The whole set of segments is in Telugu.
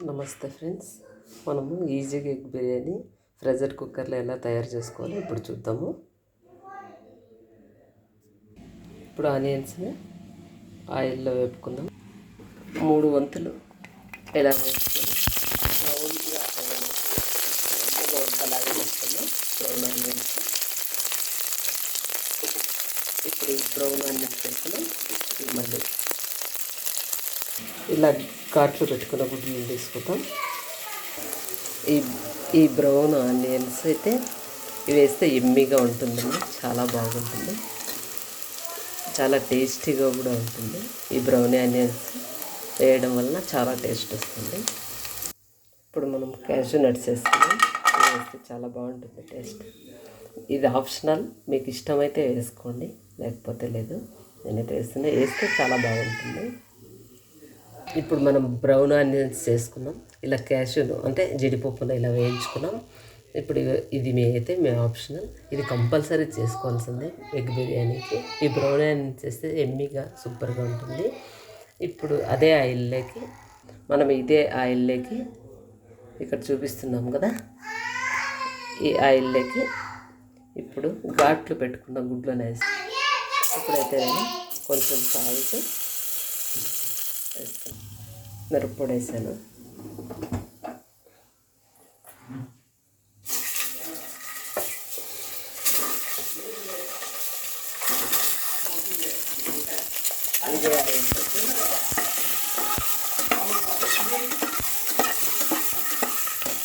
నమస్తే ఫ్రెండ్స్. మనము ఈజీగా ఎగ్ బిర్యానీ ప్రెషర్ కుక్కర్లో ఎలా తయారు చేసుకోవాలో ఇప్పుడు చూద్దాము. ఇప్పుడు ఆనియన్స్ని ఆయిల్లో వేపుకుందాం. మూడు వంతులు ఎలా వేసుకొని రౌండ్గా అలాగే వేసుకుందాం బ్రౌన్ ఆనియన్స్. ఇప్పుడు బ్రౌన్ ఆనియన్స్ వేసుకున్నాం మళ్ళీ ఇలా ఘాట్లు పెట్టుకున్న గుడ్లు తీసుకుంటాం. ఈ ఈ బ్రౌన్ ఆనియన్స్ అయితే ఇవి వేస్తే ఎమ్మిగా ఉంటుందండి చాలా బాగుంటుంది. చాలా టేస్టీగా కూడా ఉంటుంది. ఈ బ్రౌన్ ఆనియన్స్ వేయడం వలన చాలా టేస్ట్ వస్తుంది. ఇప్పుడు మనం క్యాషూ నట్స్ వేసుకున్నాం వేస్తే చాలా బాగుంటుంది టేస్ట్. ఇది ఆప్షనల్. మీకు ఇష్టమైతే వేసుకోండి. లేకపోతే లేదు. నేనైతే వేస్తున్నా. వేస్తే చాలా బాగుంటుంది. ఇప్పుడు మనం బ్రౌన్ ఆనియన్స్ చేసుకున్నాం. ఇలా క్యాషును అంటే జీడిపప్పును ఇలా వేయించుకున్నాం. ఇప్పుడు ఇది మీ అయితే మీ ఆప్షనల్. ఇది కంపల్సరీ చేసుకోవాల్సిందే ఎగ్ బిర్యానీకి. ఈ బ్రౌన్ ఆనియన్స్ చేస్తే ఎమ్మిగా సూపర్గా ఉంటుంది. ఇప్పుడు అదే ఆయిల్లోకి మనం ఇదే ఆయిల్లోకి ఇక్కడ చూపిస్తున్నాం కదా. ఈ ఆయిల్లోకి ఇప్పుడు ఘాట్లు పెట్టుకున్న గుడ్లను వేసి ఇప్పుడైతే నేను కొంచెం సాల్ట్ వేస్తాను మిరప్పొడి వేసాను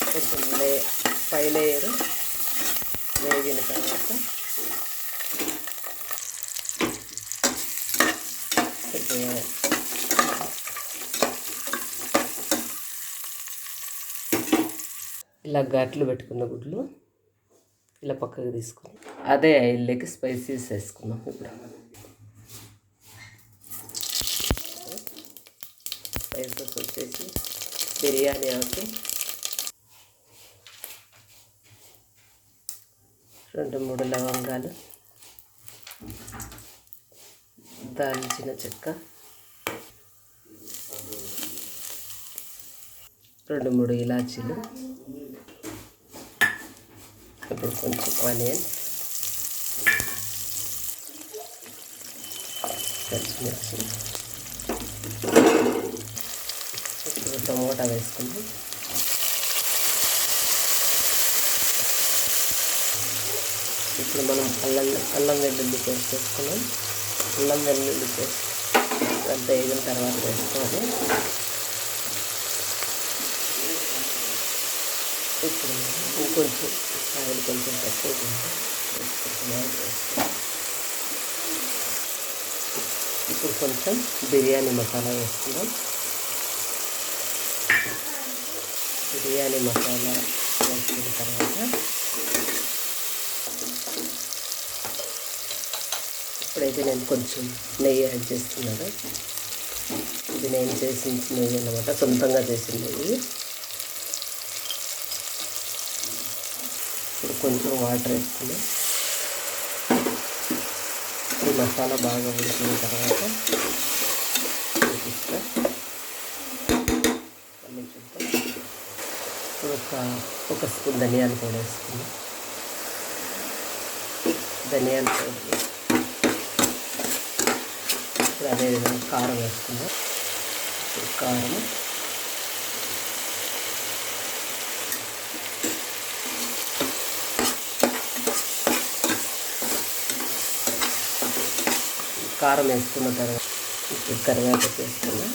కొంచెం లే పై లేయరు వేగిన తర్వాత కొంచెం ఇలా ఘాట్లు పెట్టుకున్న గుడ్లు ఇలా పక్కకు తీసుకుని అదే ఆయిల్లోకి స్పైసీస్ వేసుకున్నాం ఇప్పుడు. స్పైసెస్ వచ్చేసి బిర్యానీ ఆకు. రెండు మూడు లవంగాలు. దాల్చిన చెక్క. రెండు మూడు ఇలాచీలు. ఇప్పుడు కొంచెం ఆనియన్. పచ్చిమిర్చి. ఇప్పుడు టమోటా వేసుకుందాం. ఇప్పుడు మనం అల్లం అల్లం వెల్లుల్లి పేస్ట్ వేసుకున్నాం. అల్లం వెల్లుల్లి పేస్ట్ అంత వేగిన తర్వాత వేసుకోవాలి. ఇప్పుడు కొంచెం ఇంకొంచెం ఆయిల్ కొంచెం తక్కువ కొంచెం ఇప్పుడు కొంచెం బిర్యానీ మసాలా వేసుకుందాం. బిర్యానీ మసాలా వేసుకున్న తర్వాత ఇప్పుడైతే నేను కొంచెం నెయ్యి యాడ్ చేస్తున్నాను. ఇది నేను చేసిన నెయ్యి అన్నమాట సొంతంగా చేసిన నెయ్యి. కొంచెం వాటర్ వేసుకుని ఈ మసాలా బాగా ఉడికిన తర్వాత చూపిస్తా. మళ్ళీ చూద్దాం ఒక ఒక స్పూన్ ధనియాల పొడి వేసుకున్నాం ధనియాల పొడి ఇప్పుడు అదేవిధంగా కారం వేసుకుందాం. కారం కారం వేసుకున్న తర్వాత ఇప్పుడు కరివేపాకు వేసుకున్నా.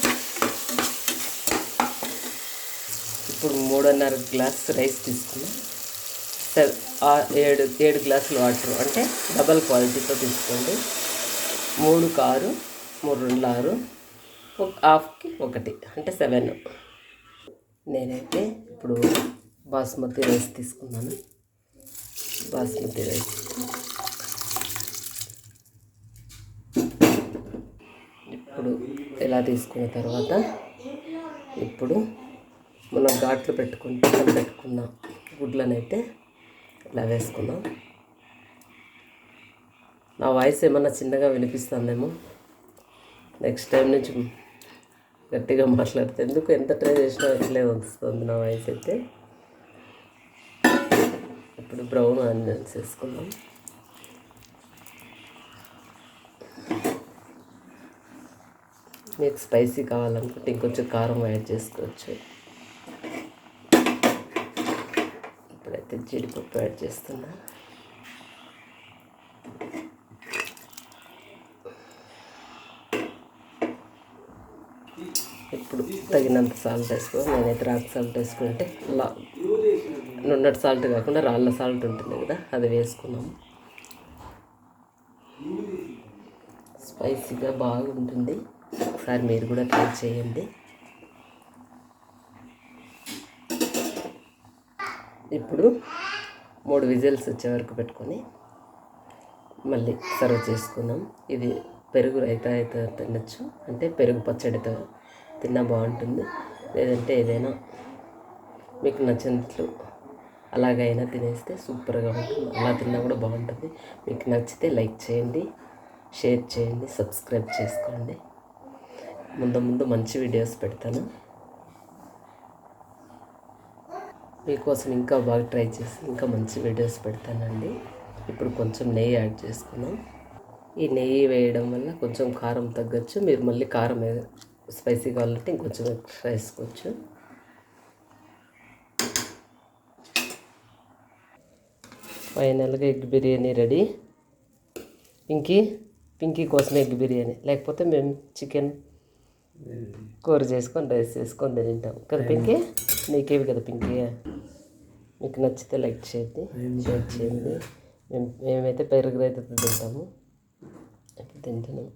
ఇప్పుడు మూడున్నర గ్లాస్ రైస్ తీసుకున్నా. ఏడు ఏడు గ్లాసులు వాటర్ అంటే డబల్ క్వాలిటీతో తీసుకోండి. మూడు కారు మూడు రెండు ఆరు ఒక హాఫ్కి ఒకటి అంటే సెవెన్. నేనైతే ఇప్పుడు బాస్మతి రైస్ తీసుకున్నాను. బాస్మతి రైస్ ఇప్పుడు ఇలా తీసుకున్న తర్వాత ఇప్పుడు మనం ఘాట్లు పెట్టుకుని పక్కన పెట్టుకున్న గుడ్లనైతే ఇలా వేసుకున్నాం నా వాయిస్ ఏమన్నా చిన్నగా వినిపిస్తుందేమో? నెక్స్ట్ టైం నుంచి గట్టిగా మాట్లాడితే ఎందుకు ఎంత ట్రై చేసినా ఇట్లే వస్తుంది నా వాయిస్ అయితే. ఇప్పుడు బ్రౌన్ ఆనియన్స్ వేసుకుందాం. మీకు స్పైసీ కావాలనుకుంటే ఇంకొంచెం కారం యాడ్ చేసుకోవచ్చు. ఇప్పుడైతే జీడిపప్పు యాడ్ చేస్తున్నా. ఇప్పుడు తగినంత సాల్ట్ వేసుకో నేనైతే రాక్ సాల్ట్ వేసుకుంటే లా నున్నటి సాల్ట్ కాకుండా రాళ్ళ సాల్ట్ ఉంటుంది కదా అది వేసుకున్నాము. స్పైసీగా బాగుంటుంది. ఒకసారి మీరు కూడా ట్రై చేయండి. ఇప్పుడు మూడు విజిల్స్ వచ్చే వరకు పెట్టుకొని మళ్ళీ సర్వ్ చేసుకుందాం ఇది పెరుగు రైతా అయితే తినచ్చు. అంటే పెరుగు పచ్చడితో తిన్నా బాగుంటుంది. లేదంటే ఏదైనా మీకు నచ్చినట్లు అలాగైనా తినేస్తే సూపర్గా ఉంటుంది. అలా తిన్నా కూడా బాగుంటుంది. మీకు నచ్చితే లైక్ చేయండి షేర్ చేయండి సబ్స్క్రైబ్ చేసుకోండి. ముందు ముందు మంచి వీడియోస్ పెడతాను. మీకోసం ఇంకా బాగా ట్రై చేసి ఇంకా మంచి వీడియోస్ పెడతానండి. ఇప్పుడు కొంచెం నెయ్యి యాడ్ చేసుకున్నాం. ఈ నెయ్యి వేయడం వల్ల కొంచెం కారం తగ్గచ్చు. మీరు మళ్ళీ కారం స్పైసీ కావాలంటే ఇంకొంచెం ఎక్స్ట్రా వేసుకోవచ్చు. ఫైనల్గా ఎగ్ బిర్యానీ రెడీ. పింకీ పింకీ కోసం ఎగ్ బిర్యానీ. లేకపోతే మేము చికెన్ కూర చేసుకొని రైస్ చేసుకొని తింటాం. కదా పింకే? నీకేవి కదా పింకే? మీకు నచ్చితే లైక్ చేయండి షేర్ చేయండి. మేము మేమైతే పెరుగు రైతుతో తింటాము. తింటున్నాము